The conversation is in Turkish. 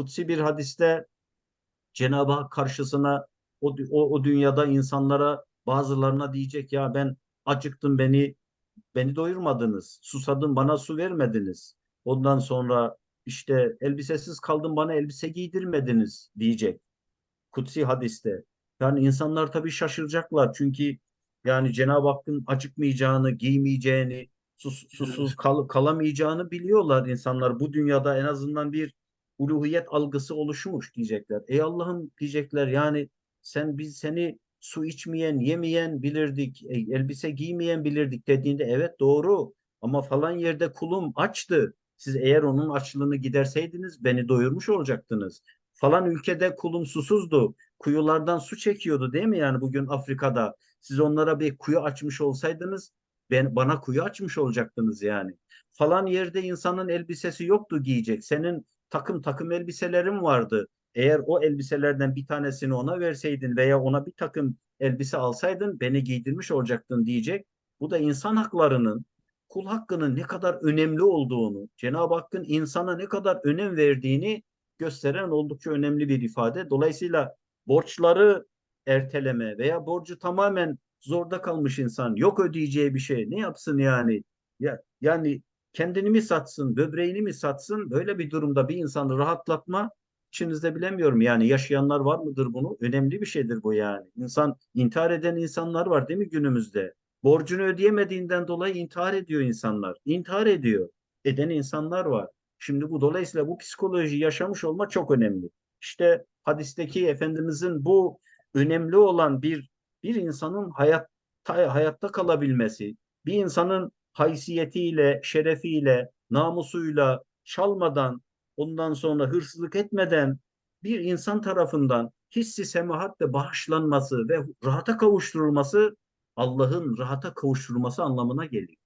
kutsi bir hadiste Cenab-ı Hak karşısına o, o, o dünyada insanlara bazılarına diyecek ya ben acıktım beni beni doyurmadınız. Susadım bana su vermediniz. Ondan sonra işte elbisesiz kaldım bana elbise giydirmediniz diyecek. Kutsi hadiste. Yani insanlar tabii şaşıracaklar çünkü yani Cenab-ı Hakk'ın acıkmayacağını, giymeyeceğini, sus, susuz kal, kalamayacağını biliyorlar insanlar. Bu dünyada en azından bir uluhiyet algısı oluşmuş diyecekler. Ey Allah'ım diyecekler yani sen biz seni su içmeyen, yemeyen bilirdik, e, elbise giymeyen bilirdik dediğinde evet doğru ama falan yerde kulum açtı. Siz eğer onun açlığını giderseydiniz beni doyurmuş olacaktınız. Falan ülkede kulum susuzdu. Kuyulardan su çekiyordu değil mi yani bugün Afrika'da? Siz onlara bir kuyu açmış olsaydınız ben bana kuyu açmış olacaktınız yani. Falan yerde insanın elbisesi yoktu giyecek. Senin takım takım elbiselerin vardı. Eğer o elbiselerden bir tanesini ona verseydin veya ona bir takım elbise alsaydın beni giydirmiş olacaktın diyecek. Bu da insan haklarının, kul hakkının ne kadar önemli olduğunu, Cenab-ı Hakk'ın insana ne kadar önem verdiğini gösteren oldukça önemli bir ifade. Dolayısıyla borçları erteleme veya borcu tamamen zorda kalmış insan yok ödeyeceği bir şey ne yapsın yani? Ya, yani kendini mi satsın, böbreğini mi satsın? Böyle bir durumda bir insanı rahatlatma içinizde bilemiyorum. Yani yaşayanlar var mıdır bunu? Önemli bir şeydir bu yani. İnsan intihar eden insanlar var değil mi günümüzde? Borcunu ödeyemediğinden dolayı intihar ediyor insanlar. İntihar ediyor. Eden insanlar var. Şimdi bu dolayısıyla bu psikoloji yaşamış olma çok önemli. İşte hadisteki Efendimizin bu önemli olan bir bir insanın hayatta hayatta kalabilmesi, bir insanın haysiyetiyle, şerefiyle, namusuyla, çalmadan, ondan sonra hırsızlık etmeden bir insan tarafından hissi semahatle bağışlanması ve rahata kavuşturulması Allah'ın rahata kavuşturulması anlamına geliyor.